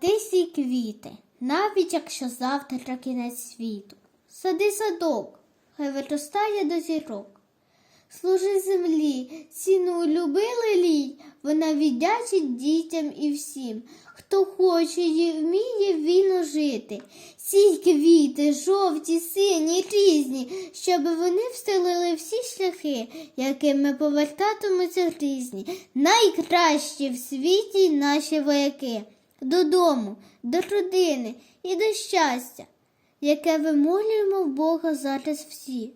ти сій квіти, навіть якщо завтра кінець світу. Сади садок, хай виростає до зірок. Служи землі, ціну любили лій, вона віддячить дітям і всім, хто хоче і вміє вільно жити. Сій квіти, жовті, сині, різні, щоб вони встелили всі шляхи, якими повертатимуться різні, найкращі в світі наші вояки, додому, до родини і до щастя, яке вимолюємо в Бога зараз всі.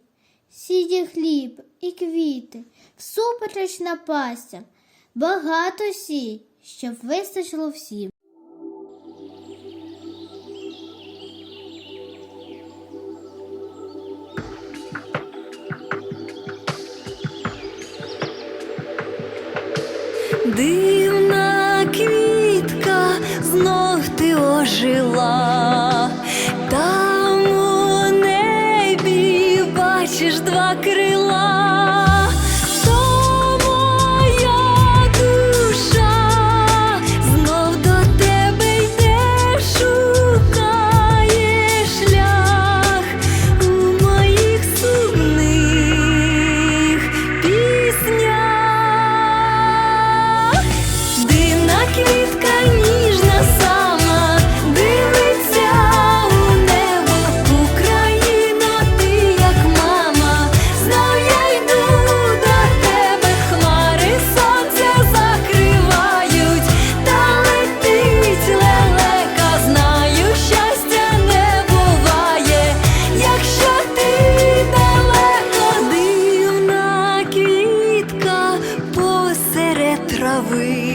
Сіє хліб і квіти, всупереч напастям, багато сій, щоб вистачило всім. Дивна бачиш два крила. we